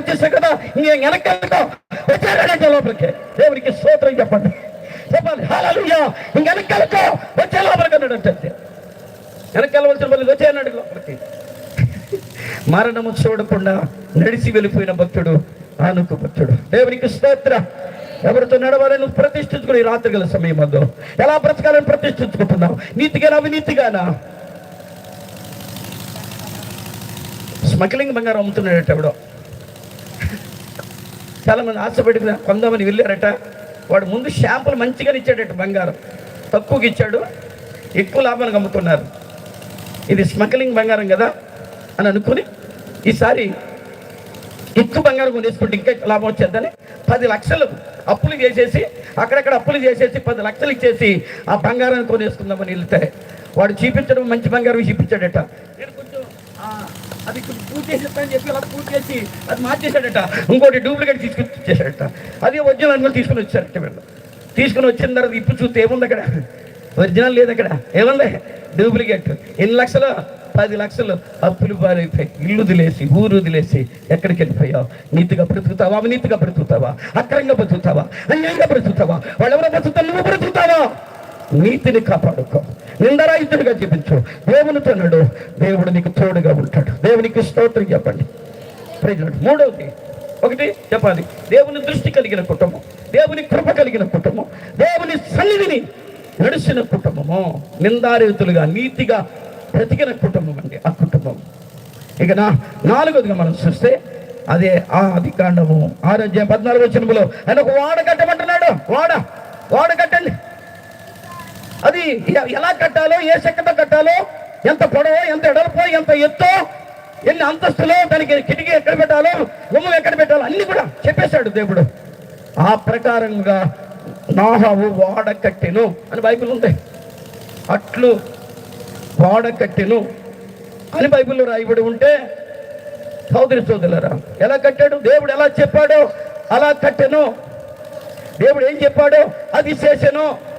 వచ్చేసాం కదా? ఇంకేం వెనకెళ్ళకో వచ్చారంటే లోపలికి? దేవునికి స్తోత్రం చెప్పండి. చెప్పాలి. హాలూయా ఇంక వెనకెళ్ళకో వచ్చే లోపలికి అన్నాడు అంటే వెనకెళ్ళవలసిన వాళ్ళు వచ్చే అన్నాడు లోపలికి. మరణము చూడకుండా నడిచి వెళ్ళిపోయిన భక్తుడు ఆనుకు భక్తుడు. దేవునికి స్తోత్ర. ఎవరితో నడవాలని ప్రతిష్ఠించుకుని రాత్రి గల సమయం అందు ఎలా బ్రతకాలని ప్రతిష్ఠించుకుంటున్నావు? నీతిగానా అవినీతిగానా? స్మగ్లింగ్ బంగారం అమ్ముతున్నాడట ఎవడో. చాలా ఆశపెట్టి కొందామని వెళ్ళారట. వాడు ముందు షాంపులు మంచిగా ఇచ్చాడట బంగారం. తక్కువకి ఇచ్చాడు. ఎక్కువ లాభానికి అమ్ముతున్నారు. ఇది స్మగ్లింగ్ బంగారం కదా అని అనుకుని ఈసారి ఎక్కువ బంగారం కొనేసుకుంటే ఇంకా లాభం వచ్చేద్దని పది లక్షలు అప్పులు చేసేసి అక్కడక్కడ అప్పులు చేసేసి పది లక్షలు ఇచ్చేసి ఆ బంగారాన్ని కొనేసుకుందామని వెళ్తే వాడు చూపించడం మంచి బంగారం చూపించాడట. నేను కొంచెం అది కొంచెం పూర్తి అని చెప్పి అలా పూర్తి చేసి అది మార్చేశాడట. ఇంకోటి డూప్లికేట్ తీసుకుని చేశాడట అది ఒరిజినల్ అనుకుని తీసుకుని వచ్చారట వీళ్ళు. తీసుకుని వచ్చిన తర్వాత ఇప్పుడు చూస్తే ఏముంది అక్కడ? ఒరిజినల్ లేదు అక్కడ. ఏముంది? డూప్లికేట్ ఎన్ని లక్షలు? పది లక్షలు. అప్పులు పాలైపోయి ఇల్లు వదిలేసి ఊరు వదిలేసి ఎక్కడికి వెళ్ళిపోయావు? నీతిగా బ్రతుకుతావా? అవినీతిగా బ్రతుకుతావా? అక్రంగా బ్రతుకుతావా? అన్యాయంగా బ్రతుకుతావా? వాళ్ళెవరో బ్రతుకుతావు నువ్వు బ్రతుకుతావా? నీతిని కాపాడుకో. నిందరాయితుడిగా జీవించు. దేవునితో నడు దేవుడు నీకు తోడుగా ఉంటాడు. దేవునికి స్తోత్రం చెప్పండి. ప్రజలు మూడవది. ఒకటి చెప్పాలి. దేవుని దృష్టి కలిగిన కుటుంబం. దేవుని కృప కలిగిన కుటుంబం. దేవుని సన్నిధిని నడిచిన కుటుంబము. నిందారీతులుగా నీతిగా బ్రతికిన కుటుంబం అండి. ఆ కుటుంబం. ఇక నా నాలుగోదిగా మనం చూస్తే అదే ఆ అధికాండము ఆరోగ్యం పద్నాలుగు వచ్చినములో ఆయన ఒక వాడ కట్టమంటున్నాడు. వాడ వాడ కట్టండి. అది ఎలా కట్టాలో ఏ శక్తితో కట్టాలో ఎంత పొడవో ఎంత ఎడల్పో ఎంత ఎత్తో ఎన్ని అంతస్తులో దానికి కిటికీ ఎక్కడ పెట్టాలో గుమ్మం ఎక్కడ పెట్టాలో అన్ని కూడా చెప్పేశాడు దేవుడు. ఆ ప్రకారంగా నాహావు వాడ కట్టెను అని బైబిల్ ఉంది. అట్లు వాడ కట్టెను అని బైబిల్లో రాయబడి ఉంటే సోదరి సోదరులరా ఎలా కట్టాడు? దేవుడు ఎలా చెప్పాడో అలా కట్టెను. దేవుడు ఏం చెప్పాడో? అది చేశాను.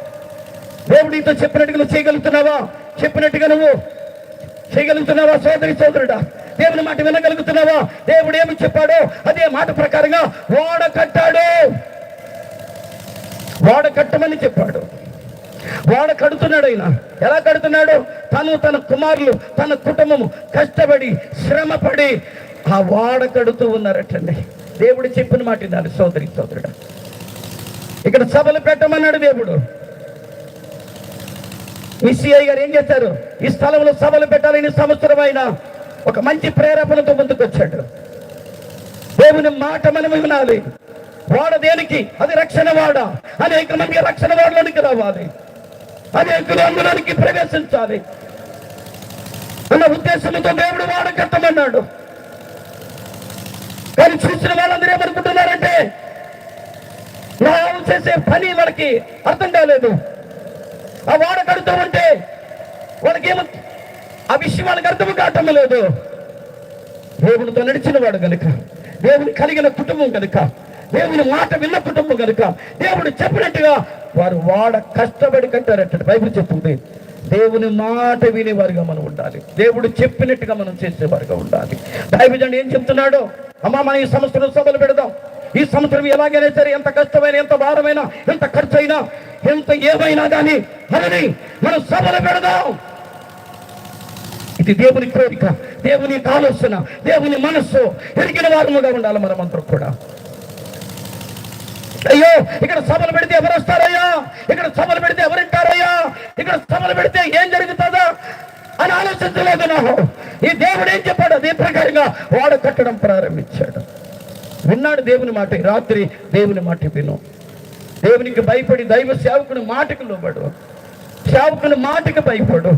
దేవుడు నీతో చెప్పినట్టుగా నువ్వు చేయగలుగుతున్నావా? చెప్పినట్టుగా నువ్వు చేయగలుగుతున్నావా సోదరి సోదరుడా? దేవుని మాట వినగలుగుతున్నావా? దేవుడు ఏమి చెప్పాడో అదే మాట ప్రకారంగా వాడ కట్టాడు. వాడ కట్టమని చెప్పాడు. వాడ కడుతున్నాడు ఆయన. ఎలా కడుతున్నాడు? తను తన కుమారులు తన కుటుంబము కష్టపడి శ్రమపడి ఆ వాడ కడుతూ ఉన్నారటండి. దేవుడు చెప్పిన మాట వినాలి సోదరి సోదరుడు. ఇక్కడ సభలు పెట్టమన్నాడు దేవుడు. మీ సిఐ గారు ఏం చేశారు ఈ స్థలంలో సభలు పెట్టాలని సంవత్సరం అయినా ఒక మంచి ప్రేరేపణతో ముందుకొచ్చాడు దేవుని మాట మనం వినాలి. వాడ దేనికి? అది రక్షణ వాడ? అనేక మంది రక్షణ వాడలోనికి రావాలి. అనేకులు అందులోనికి ప్రవేశించాలి. అన్న ఉద్దేశంతో దేవుడు వాడ కట్టమన్నాడు కానీ చూసిన వాళ్ళందరూ ఏమనుకుంటున్నారంటే నా చేసే పని వాళ్ళకి అర్థం కాలేదు. ఆ వాడ కడుతూ ఉంటే వాళ్ళకేమో ఆ విషయం వాళ్ళకి అర్థం కావటం లేదు. దేవునితో నడిచిన వాడు కనుక దేవుని కలిగిన కుటుంబం కనుక దేవుని మాట విన్న కుటుంబం కనుక దేవుడు చెప్పినట్టుగా వారు వాడ కష్టపడి కట్టారట బైబిల్ చెప్తుంది దేవుని మాట వినేవారుగా మనం ఉండాలి. దేవుడు చెప్పినట్టుగా మనం చేసేవారుగా ఉండాలి. బైబిల్ ఏం చెప్తున్నాడు? అమ్మా మనం ఈ సంవత్సరం సభలు పెడదాం. ఈ సంవత్సరం ఎలాగైనా సరే ఎంత కష్టమైన ఎంత భారమైన ఎంత ఖర్చు అయినా ఎంత ఏమైనా కానీ మనని మనం సభలు పెడదాం. ఇది దేవుని కోరిక దేవుని ఆలోచన దేవుని మనస్సు. ఎరిగిన వారముగా ఉండాలి మనమందరం కూడా. అయ్యో ఇక్కడ సభలు పెడితే ఎవరు వస్తారయ్యా? ఇక్కడ సభలు పెడితే ఎవరు వింటారయ్యా ఇక్కడ సభలు పెడితే ఏం జరుగుతుందా? అని ఆలోచించలేదు నాకు ఈ దేవుడు ఏం చెప్పాడు? అదే ప్రకారంగా వాడు కట్టడం ప్రారంభించాడు. విన్నాడు దేవుని మాట రాత్రి దేవుని మాట విను. దేవునికి భయపడి దైవ సేవకుని మాటకు లోబడు. సేవకుని మాటకు భయపడు.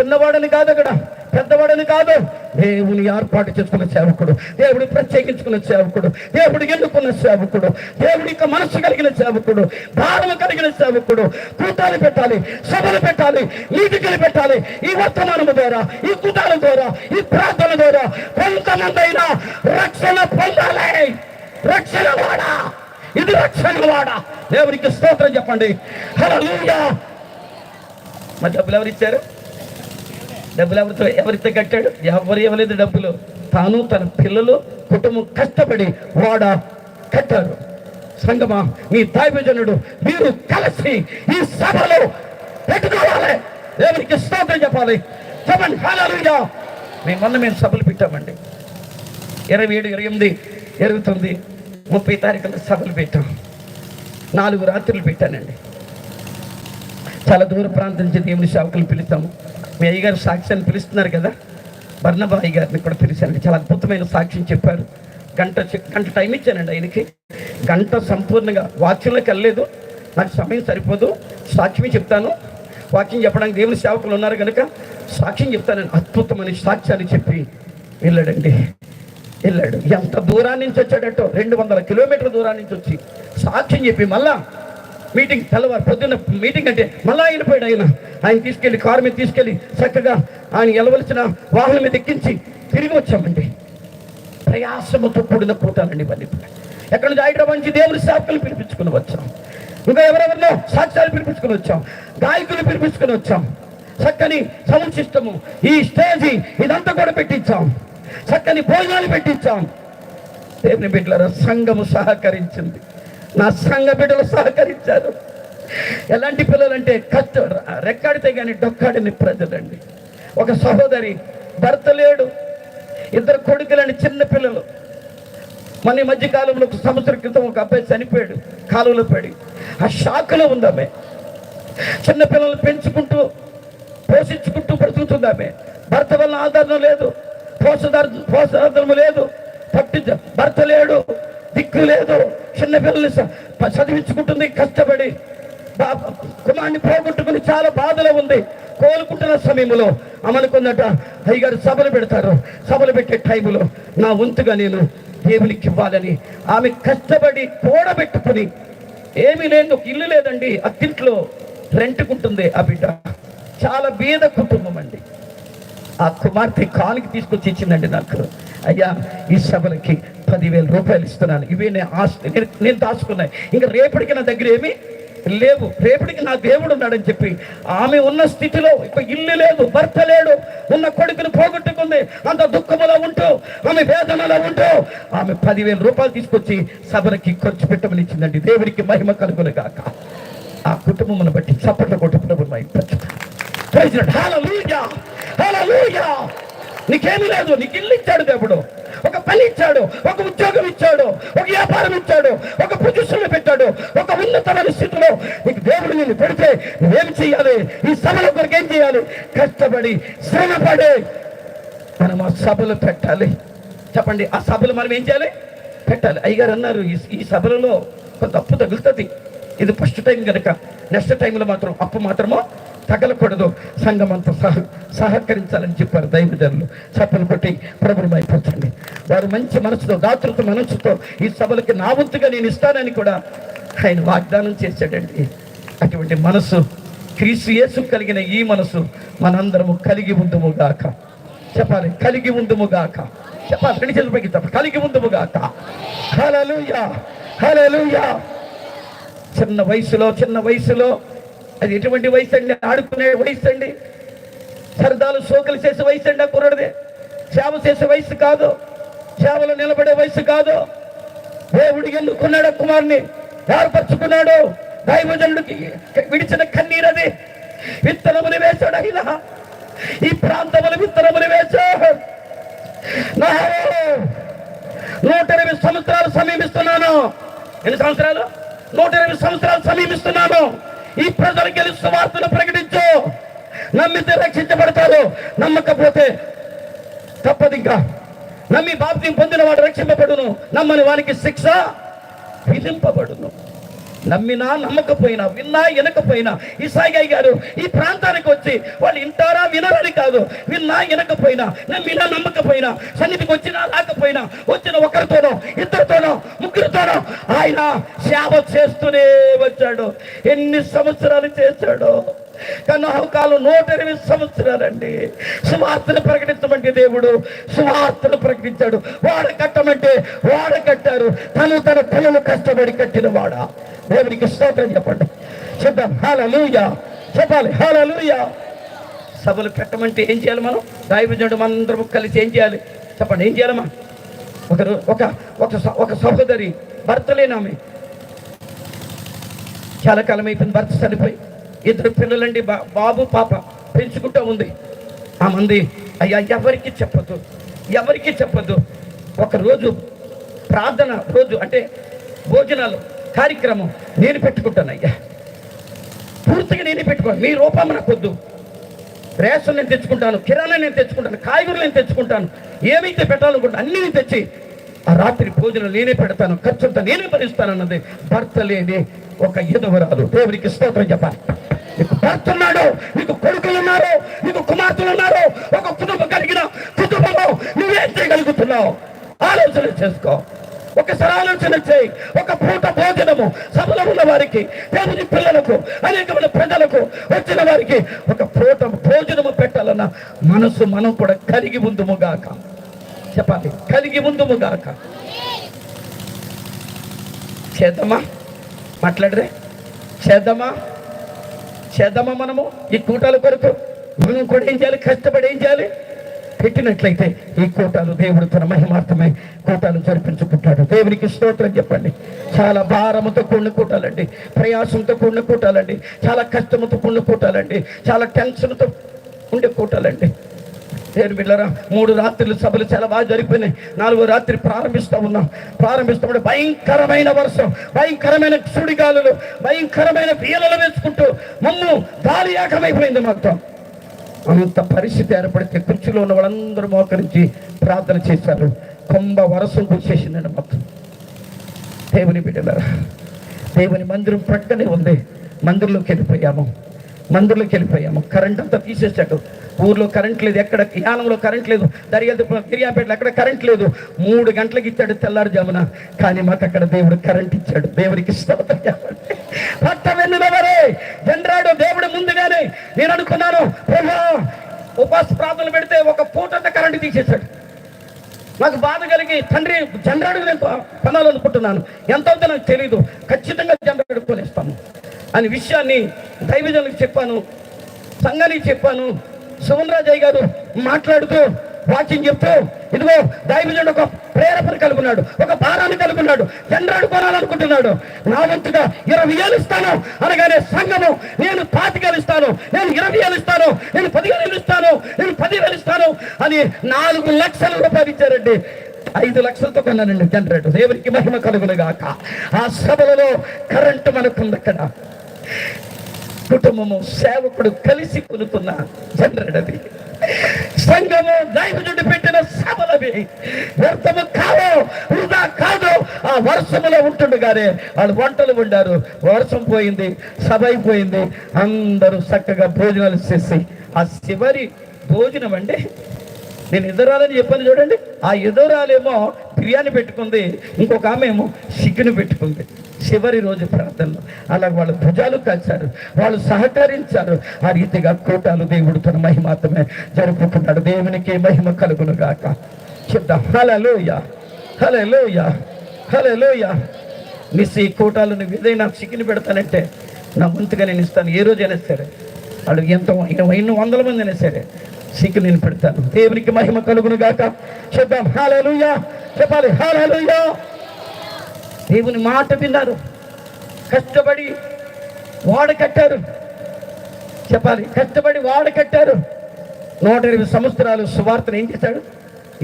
చిన్నవాడని కాదు అక్కడ. పెద్దవాడని కాదు. దేవుని ఏర్పాటు చేసుకున్న సేవకుడు దేవుడు ప్రత్యేకించుకున్న సేవకుడు దేవుడు ఎన్నుకున్న సేవకుడు దేవుడి యొక్క మనస్సు కలిగిన సేవకుడు భారం కలిగిన సేవకుడు కూతాలు పెట్టాలి సభలు పెట్టాలి నీటికలు పెట్టాలి. ఈ వర్తమానము ద్వారా ఈ కూటాల ద్వారా ఈ ప్రార్థన ద్వారా కొంతమందైనా రక్షణ పొందాలి. రక్షణ వాడా. ఇది రక్షణ వాడా. దేవునికి స్తోత్రం చెప్పండి. హలో మరి డబ్బులు ఎవరు ఇచ్చారు డబ్బులు ఎవరితో ఎవరితో కట్టాడు? ఎవరు ఇవ్వలేదు డబ్బులు. తాను తన పిల్లలు కుటుంబం కష్టపడి వాడ కట్టారు సంగమా మీ తాయిజనుడు మీరు కలిసి ఈ సభలో పెట్టుకోవాలి. దేవునికి స్తోత్రం చెప్పాలి. చెప్పండి హల్లెలూయా. మేము మొన్న మేము సభలు పెట్టామండి. ఇరవై ఏడు ఇరవై ఎనిమిది ఇరవై తొమ్మిది ముప్పై తారీఖున సభలు పెట్టాం. నాలుగు రాత్రులు పెట్టానండి. చాలా దూర ప్రాంతం నుంచి దేవుని సేవకులు పిలుస్తాము. మీ అయ్యగారు సాక్ష్యాన్ని పిలుస్తున్నారు కదా? బర్ణబాయి గారిని కూడా పిలిచానండి చాలా అద్భుతమైన సాక్ష్యం చెప్పారు. గంట గంట టైం ఇచ్చానండి ఆయనకి. గంట సంపూర్ణంగా వాక్యంలోకి వెళ్ళలేదు. నాకు సమయం సరిపోదు. సాక్ష్యమే చెప్తాను. వాక్యం చెప్పడానికి దేవుని సేవకులు ఉన్నారు కనుక సాక్ష్యం చెప్తానని అద్భుతమైన సాక్ష్యాన్ని చెప్పి వెళ్ళాడండి. వెళ్ళాడు. ఎంత దూరాన్ని నుంచి వచ్చాడంటో రెండు వందల కిలోమీటర్ల దూరాన్ని నుంచి వచ్చి సాక్ష్యం చెప్పి మళ్ళా మీటింగ్ తెల్లవారు పొద్దున్న మీటింగ్ అంటే మళ్ళా వెళ్ళిపోయాడు ఆయన. ఆయన తీసుకెళ్ళి కారు మీద తీసుకెళ్ళి చక్కగా ఆయన వెళ్ళవలసిన వాహనం మీద ఎక్కించి తిరిగి వచ్చామండి. ప్రయాసముతో కూడిన కూటాలండి ఇవన్నీ ఎక్కడ నుంచి? హైదరాబాద్ నుంచి దేవుని సేవకులు పిలిపించుకుని వచ్చాం. ఇంకా ఎవరెవరినో సాక్ష్యాలు పిలిపించుకుని వచ్చాం. గాయకులు పిలిపించుకుని వచ్చాం. చక్కని సౌండ్ సిస్టము ఈ స్టేజి ఇదంతా కూడా పెట్టించాం. చక్కని భోజనాలు పెట్టించాం. దేవుని బిడ్డల సంఘము సహకరించింది. నా సంఘ బిడ్డలు సహకరించారు. ఎలాంటి పిల్లలంటే కష్టం. రెక్కాడితే కానీ డొక్కాడిని ప్రజలండి. ఒక సహోదరి భర్త లేడు. ఇద్దరు కొడుకులని చిన్న పిల్లలు. మన మధ్య కాలంలో ఒక సంవత్సరం క్రితం ఒక అబ్బాయి చనిపోయాడు. కాలువలో పడి. ఆ షాక్లో ఉంది ఆమె. చిన్న పిల్లల్ని పెంచుకుంటూ పోషించుకుంటూ బ్రతుకుతుంది ఆమె. భర్త వల్ల ఆదరణ లేదు. పోషధార పోషాధారము లేదు. పట్టించ భర్త లేడు. దిక్కు లేదు. చిన్నపిల్లలు చదివించుకుంటుంది కష్టపడి కుమారుని పోగొట్టుకుని చాలా బాధలో ఉంది. కోలుకుంటున్న సమయంలో అమలుకున్నట అయ్యగారు సభలు పెడతారు. సభలు పెట్టే టైంలో నా వంతుగా నేను దేవునికి ఇవ్వాలని ఆమె కష్టపడి కూడబెట్టుకుని ఏమీ లేదు ఒక ఇల్లు లేదండి అత్తింట్లో రెంట్కుంటుంది ఆ బిడ్డ. చాలా బీద కుటుంబం అండి. ఆ కుమార్తె కాలుకి తీసుకొచ్చి ఇచ్చిందండి నాకు. అయ్యా ఈ సభలకి పదివేల రూపాయలు ఇస్తున్నాను. ఇవే నేను ఆస్తి నేను నేను దాచుకున్నాయి. ఇంకా రేపటికి నా దగ్గర ఏమి లేవు. రేపటికి నా దేవుడు ఉన్నాడని చెప్పి ఆమె ఉన్న స్థితిలో ఇక ఇల్లు లేదు భర్త లేడు ఉన్న కొడుకును పోగొట్టుకుంది. అంత దుఃఖములో ఉంటూ ఆమె వేదనలో ఉంటూ ఆమె పదివేల రూపాయలు తీసుకొచ్చి సభలకి ఖర్చు పెట్టమని ఇచ్చిందండి. దేవుడికి మహిమ కలుగును కాక ఆ కుటుంబమును బట్టి చప్పట్ల కొట్టు ప్రభుత్వం హల్లెలూయా హల్లెలూయా నీకేమీ లేదు. నీకు ఇల్లు ఇచ్చాడు దేవుడు. ఒక పని ఇచ్చాడు ఒక ఉద్యోగం ఇచ్చాడు ఒక వ్యాపారం ఇచ్చాడు ఒక పొజిషన్ పెట్టాడు ఒక ఉన్నతమైన స్థితిలో నీకు దేవుడు నేను పెడితే నువ్వేం చేయాలి ఈ సభలో కొరకు ఏం చేయాలి కష్టపడి శ్రమపడి మనం ఆ సభలు పెట్టాలి. చెప్పండి ఆ సభలు మనం ఏం చేయాలి? పెట్టాలి. అయ్యగారు అన్నారు ఈ ఈ సభలలో కొంత అప్పు తగులుతుంది. ఇది ఫస్ట్ టైం కనుక నెక్స్ట్ టైంలో మాత్రం అప్పు మాత్రమో తగలకూడదు. సంఘం అంతా సహ సహకరించాలని చెప్పారు దైవజనులు. చప్పలు కొట్టి ప్రభుత్వం వారు మంచి మనసుతో దాతృత్వ మనసుతో ఈ సభలకి నా వంతుగా నేను ఇస్తానని కూడా ఆయన వాగ్దానం చేశాడండి. అటువంటి మనసు క్రీస్తు యేసు కలిగిన ఈ మనసు మనందరము కలిగి ఉందుము గాక. చెప్పాలి కలిగి ఉందుము గాక. చెప్పాలి రెండు చేతులు పైకి చెప్పాలి కలిగి ఉందుము గాక. హలలుయా చిన్న వయసులో చిన్న వయసులో అది ఎటువంటి వయసు అండి ఆడుకునే వయసు అండి సరదాలు సోకలు చేసే వయసు అండి ఆ కుర్రడిది? సేవ చేసే వయసు కాదు. సేవలు నిలబడే వయసు కాదు. దేవుడు ఎన్నుకున్నాడు కుమార్ని కుమారుని? ఏర్పరచుకున్నాడు? దైవజనుడికి విడిచిన కన్నీరది విత్తనములు వేశాడు అయినా. ఈ ప్రాంతములు విత్తనములు వేశాడు. నూట ఇరవై సంవత్సరాలు సమీపిస్తున్నాను. ఎన్ని సంవత్సరాలు? నూట ఇరవై సంవత్సరాలు సమీపిస్తున్నాను. ఈ ప్రజలకు సువార్తను ప్రకటించు. నమ్మితే రక్షించబడతారు నమ్మకపోతే తప్పదు ఇంకా నమ్మి బాప్తిని పొందిన వాడు రక్షింపబడును. నమ్మని వానికి శిక్ష విధింపబడును. నమ్మినా నమ్మకపోయినా విన్నా వినకపోయినా ఈ గారు ఈ ప్రాంతానికి వచ్చి వాళ్ళు ఇంటారా వినరని కాదు. విన్నా వినకపోయినా నమ్మినా నమ్మకపోయినా సన్నిధికి వచ్చినా రాకపోయినా వచ్చిన ఒకరితోనో ఇద్దరితోనో ముగ్గురితోనో ఆయన సేవ చేస్తూనే వచ్చాడు. ఎన్ని సంవత్సరాలు చేశాడో. కన్నహకాలం నూట ఇరవై సంవత్సరాలండి. సువార్తను ప్రకటించమంటే దేవుడు సువార్తను ప్రకటించాడు. వాడ కట్టమంటే వాడ కట్టారు. తను తన పిల్లలు కష్టపడి కట్టిన వాడ దేవునికి స్తోత్రం చెప్పండి. చెప్దాం హలలుయా చెప్పాలి హలలుయా సభలు పెట్టమంటే ఏం చేయాలి మనం? దైవజనుడు మనందరం కలిసి ఏం చేయాలి? చెప్పండి ఏం చేయాలమ్మా ఒకరు ఒక ఒక స- ఒక సహోదరి భర్త లేనామె చాలా కాలం అయిపోయింది భర్త చనిపోయి. ఇద్దరు పిల్లలండి బా బాబు పాప పెంచుకుంటూ ఉంది. ఆ మంది అయ్యా ఎవరికి చెప్పదు ఎవరికి చెప్పదు ఒకరోజు ప్రార్థన రోజు అంటే భోజనాలు. కార్యక్రమం నేను పెట్టుకుంటాను అయ్యా. పూర్తిగా నేనే పెట్టుకోను. మీ రూపం నాకు వద్దు. రేషన్ నేను తెచ్చుకుంటాను కిరాణా నేను తెచ్చుకుంటాను కాయగూరలు నేను తెచ్చుకుంటాను. ఏమైతే పెట్టాలనుకుంటా అన్ని నేను తెచ్చి ఆ రాత్రి భోజనం నేనే పెడతాను ఖర్చు నేనే భరిస్తాను అన్నది భర్త లేని ఒక ఎదవరాలు దేవునికి స్తోత్రం చెప్పాలి. నీకు భర్త ఉన్నాడు నీకు కొడుకులు ఉన్నారు నీకు కుమార్తెలు ఉన్నారు ఒక కుటుంబం కలిగిన కుటుంబంలో నువ్వేం చేయగలుగుతున్నావు. ఆలోచన చేసుకో. ఒకసారి ఆలోచన చేయి. ఒక పూట భోజనము సభలో ఉన్న వారికి దేవుని పిల్లలకు అనేకమైన ప్రజలకు వచ్చిన వారికి ఒక పూట భోజనము పెట్టాలన్న మనసు మనం కూడా కలిగి ఉందుము గాక. చెప్పాలి కలిగి ఉందుము గాక. చేద్దామా? మాట్లాడరే? చేద్దామా? చేద్దామా మనము? ఈ కూటాల కొరకు? మనం కూడా ఏం చేయాలి? కష్టపడి ఏం చేయాలి? పెట్టినట్లయితే ఈ కూటాలు దేవుడు తన మహిమార్థమై కూటాలు జరిపించుకుంటాడు. దేవునికి స్తోత్రం చెప్పండి. చాలా భారముతో కూడిన కూటాలండి. ప్రయాసంతో కూడిన కూటాలండి. చాలా కష్టముతో కూడిన కూటాలండి. చాలా టెన్షన్తో ఉండే కూటాలండి. నేను బిడ్డలారా మూడు రాత్రులు సభలు చాలా బాగా జరిగిపోయినాయి. నాలుగో రాత్రి ప్రారంభిస్తూ ఉన్నాం. ప్రారంభిస్తున్నప్పుడు భయంకరమైన వర్షం భయంకరమైన సుడిగాలులు భయంకరమైన పీలలు వేసుకుంటూ మమ్ము దారి ఏకమైపోయింది మొత్తం అంత పరిస్థితి ఏర్పడితే కుర్చీలో ఉన్న వాళ్ళందరూ మోకరించి ప్రార్థన చేశారు. కొంబ వరసం కూర్చేసిందండి మొత్తం దేవుని బిడ్డలారా దేవుని మందిరం ప్రక్కనే ఉంది. మందిరంలోకి వెళ్ళిపోయాము. మందిరంలోకి వెళ్ళిపోయాము. కరెంట్ అంతా తీసేసాడు ఊర్లో కరెంట్ లేదు ఎక్కడ యానంలో కరెంట్ లేదు దర్యాలు గిరియాపేటలో ఎక్కడ కరెంట్ లేదు. మూడు గంటలకు ఇచ్చాడు తెల్లారుజామున. కానీ మాకు అక్కడ దేవుడు కరెంట్ ఇచ్చాడు. దేవుడికి స్తోత్రం పట్ట వెన్నులవరే జనరాడు దేవుడు ముందుగానే. నేను అనుకున్నాను ప్రభా ఉపాస ప్రార్థనలు పెడితే ఒక పూటంతా కరెంట్ తీసేశాడు. నాకు బాధ కలిగి తండ్రి జనరాడు నేను కొనాలనుకుంటున్నాను ఎంత అవుతుందో నాకు తెలియదు ఖచ్చితంగా జనరాడు కొనేస్తాను అనే విషయాన్ని దైవజనులకు చెప్పాను. సంఘానికి చెప్పాను. సుమన్రాజయ్య గారు మాట్లాడుతూ వాక్యం చెప్తూ ఇదిగో దైవజుడు ఒక ప్రేరేపణ కలుగున్నాడు ఒక భారాన్ని కలుగున్నాడు జనరాడు కొనాలనుకుంటున్నాడు. నా వంతుగా ఇరవై ఏళ్ళు ఇస్తాను అనగానే సంఘము నేను పాతికేలు ఇస్తాను నేను ఇరవై ఏళ్ళు ఇస్తాను నేను పదివేలు ఇస్తాను నేను పదివేలు ఇస్తాను అని నాలుగు లక్షల రూపాయలు ఇచ్చారండి. ఐదు లక్షలతో కొన్నానండి జనరేటర్ దేవునికి మహిమ కలుగులుగాక ఆ సభలలో కరెంటు మనకుంది అక్కడ కుటుంబము సేవకుడు కలిసి కొనుక్కున్న జనరడది సంఘము దైవజుడు పెట్టిన సభలవి. వ్యర్థము కాదు వృధా కాదు ఆ వర్షములో ఉంటుండగానే వాళ్ళు వంటలు వండారు. వర్షం పోయింది సభ అయిపోయింది. అందరూ చక్కగా భోజనాలు చేసి ఆ చివరి భోజనం అండి. నేను ఎదురాలని చెప్పాను చూడండి. ఆ ఎదురాలేమో బిర్యానీ పెట్టుకుంది. ఇంకొక ఆమె ఏమో చికెన్ పెట్టుకుంది. చివరి రోజు ప్రార్థనలు. అలా వాళ్ళ భుజాలు కలిశారు వాళ్ళు సహకరించారు. ఆ రీతిగా కూటాలు దేవుడు తన మహిమాత్రమే జరుపుకున్నాడు. దేవునికి మహిమ కలుగును గాక చెప్తాం హలలోయ హలోయ హలోయ మిస్ ఈ కోటాలు నువ్వు ఏదైనా చికెన్ పెడతానంటే నా ముందుగా నేను ఇస్తాను. ఏ రోజైనా సరే. వాళ్ళు ఎంత ఎన్ని వందల మంది అయినా సరే సిగ్గు నేను పెడతాను. దేవునికి మహిమ కలుగును గాక చెప్దాం. హాలూయా చెప్పాలి. హాలూయా దేవుని మాట విన్నారు. కష్టపడి వాడ కట్టారు. చెప్పాలి కష్టపడి వాడ కట్టారు. నూట ఇరవై సంవత్సరాలు సువార్తను ఏం చేశాడు?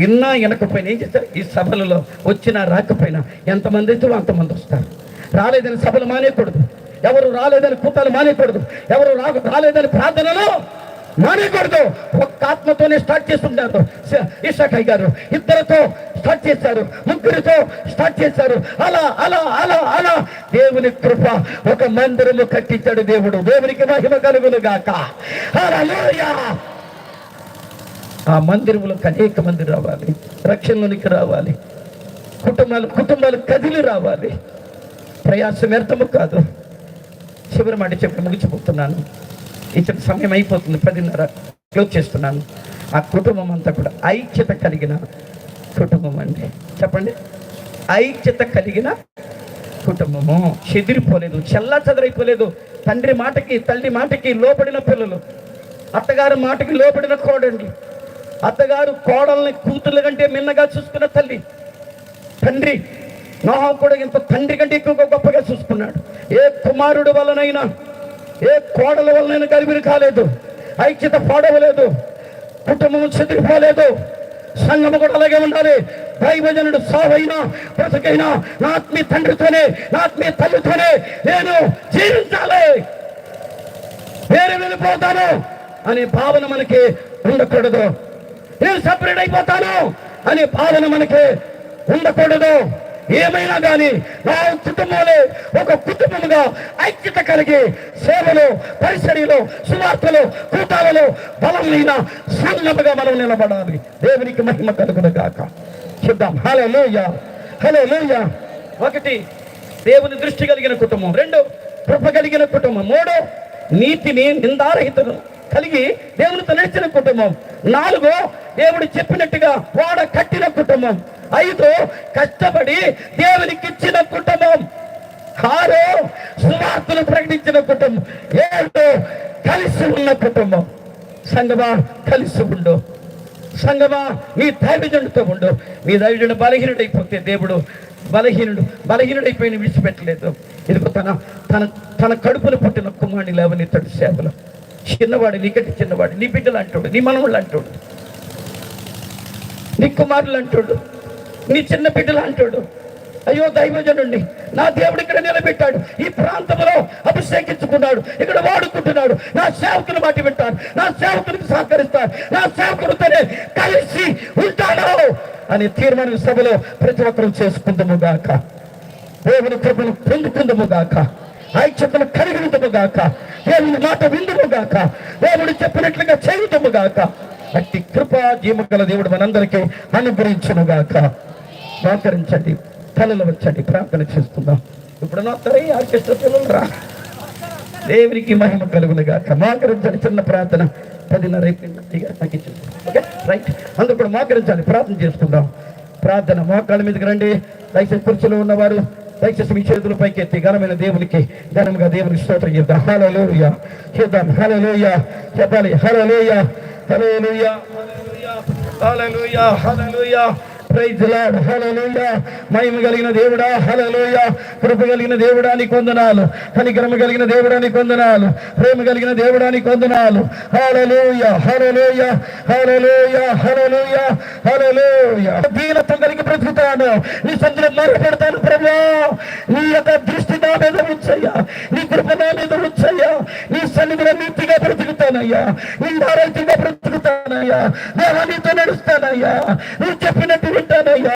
ఇన్నా వెనకపోయినా ఏం చేస్తారు ఈ సభలలో వచ్చినా రాకపోయినా ఎంతమంది అయితే అంతమంది వస్తారు. రాలేదని సభలు మానేయకూడదు. ఎవరు రాలేదని కూతాలు మానేయకూడదు. ఎవరు రా రాలేదని ప్రార్థనలో మానేయకూడదు ఒక్క ఆత్మతోనే స్టార్ట్ చేస్తున్నారు ఇషాఖై గారు ఇద్దరితో స్టార్ట్ చేశారు. ముగ్గురితో స్టార్ట్ చేశారు. అలా అలా అలా అలా. దేవుని కృప ఒక మందిరము కట్టించాడు దేవుడు. దేవునికి మహిమ కలుగును గాక. ఆ మందిరంలోకి అనేక మంది రావాలి. రక్షణలోనికి రావాలి. కుటుంబాలు కుటుంబాలు కదిలి రావాలి. ప్రయాసం వ్యర్థము కాదు. చివరి మాట చెప్పి ముగిచిపోతున్నాను ఇచ్చిన సమయం అయిపోతుంది పదిన్నర. క్లోజ్ చేస్తున్నాను. ఆ కుటుంబం అంతా కూడా ఐక్యత కలిగిన కుటుంబం అండి. చెప్పండి. ఐక్యత కలిగిన కుటుంబము. చెదిరిపోలేదు చెల్లా చెదరైపోలేదు తండ్రి మాటకి తల్లి మాటకి లోపడిన పిల్లలు. అత్తగారి మాటకి లోబడిన కోడండి. అత్తగారు కోడల్ని కూతుర్ల కంటే మిన్నగా చూసుకున్న తల్లి. తండ్రి నోహం కూడా ఇంత తండ్రి కంటే ఎక్కువగా గొప్పగా చూసుకున్నాడు. ఏ కుమారుడు వలనైనా ఏ కోడల వలనైనా గలిబిరి కాలేదు ఐక్యత పాడవలేదు కుటుంబం చెదిరిపోలేదు సంఘము కూడా అలాగే ఉండాలి. దైవజనుడు సావైనా బ్రతకైనా నా ఆత్మీయ తండ్రితోనే నా ఆత్మీయ తల్లితోనే నేను జీవించాలి. వేరే వెళ్ళిపోతాను అనే భావన మనకి ఉండకూడదు. నేను సపరేట్ అయిపోతాను అనే భావన మనకి ఉండకూడదు. ఏమైనా కానీ నా కుటుంబంలో ఒక కుటుంబముగా ఐక్యత కలిగి సేవలో పరిసరిలో సువార్తలు కూటాలలో బలమైన సంఘముగా మనం నిలబడాలి. దేవునికి మహిమ కలుగును గాక. చూద్దాం హలో లోయ హలో లోయ ఒకటి దేవుని దృష్టి కలిగిన కుటుంబం. రెండు కృప కలిగిన కుటుంబం. మూడు నీతిని నిందారహితను కలిగి దేవునితో నడిచిన కుటుంబం. నాలుగు దేవుడు చెప్పినట్టుగా వాడ కట్టిన కుటుంబం. ఐదు కష్టపడి దేవునికి ఇచ్చిన కుటుంబం. ఆరు సువార్తలు ప్రకటించిన కుటుంబం. ఏడు కలిసి ఉన్న కుటుంబం. సంగమా కలిసి ఉండు. సంగమా మీ దైవజనుడితో ఉండు. మీ దైవజనుడు బలహీనుడైపోతే దేవుడు బలహీనుడు బలహీనుడైపోయిన విడిచిపెట్టలేదు. ఇదిగో తన తన తన కడుపును పుట్టిన కుమారుని లేవనెత్తాడు సేవలు. చిన్నవాడు నీకంటే చిన్నవాడు నీ బిడ్డలు అంటాడు నీ మనవుళ్ళు అంటాడు నీ కుమారులు అంటాడు నీ చిన్న బిడ్డలు అంటాడు. అయ్యో దైవజనుడిని నా దేవుడు ఇక్కడ నిలబెట్టాడు. ఈ ప్రాంతంలో అభిషేకించుకున్నాడు ఇక్కడ వాడుకుంటున్నాడు. నా సేవకుని మాట వింటాను నా సేవకునికి సహకరిస్తాను నా సేవకుడితోనే కలిసి ఉంటాడు అనే తీర్మానం సభలో ప్రతి ఒక్కరూ చేసుకుందాము గాక. దేవుని కృపను పొందుకుందము గాక. ఐక్యతను కలిగి ఉందము గాక. దేవుని మాట విందుము గాక. దేవుడు చెప్పినట్లుగా చేయుదము గాక. అట్టి కృప జీమగల దేవుడు మనందరికీ అనుగ్రహించును గాక. సహకరించండి తలలు వచ్చండి ప్రార్థన చేస్తుందాం ఇప్పుడు నా తరై ఆర్కెస్ట్రా పిల్లలు రా. దేవునికి మహిమ కలుగును గాక. మోకరించండి. చిన్న ప్రార్థన. పదిన్నర నాకు ఇచ్చింది. ఓకే? రైట్. అందుకు కూడా మోకరించాలి ప్రార్థన చేసుకుందాం ప్రార్థన. మోకాళ్ళ మీదకి రండి. లైసెన్స్ కుర్చీలో ఉన్నవారు దయచేసి మీ చేతుల పైకి ఎత్తి ఘనమైన దేవునికి ఘనంగా దేవునికి స్తోత్రం చెప్దాం హలోయ చేద్దాం హలోయ చెప్పాలి. హలోయ హలోయ హలోయ హలోయ ప్రైజ్ లార్డ్ మహిమ కలిగిన దేవుడా హల్లెలూయా కృప కలిగిన దేవుడానికి నీ కొందనాలు. కలిగిన దేవుడానికి కొందనాలు. ప్రేమ కలిగిన దేవుడానికి నీ కొందనాలు. హల్లెలూయా హల్లెలూయా హల్లెలూయా హల్లెలూయా హల్లెలూయా దీనత్వం కలిగి బ్రతుకుతాను. నీ సందులో మొరపెడతాను ప్రభా. నీ యొక్క దృష్టి నా మీద ఉంచయ్యా. నీ కృప నా మీద ఉంచయ్యా. నీ సన్నిధిలో నీతిగా బ్రతుకుతానయ్యా. నిందారైతీగా బ్రతుకుతానయ్యా. దేవానితో నడుస్తానయ్యా. నువ్వు చెప్పినట్టు விட்டதையா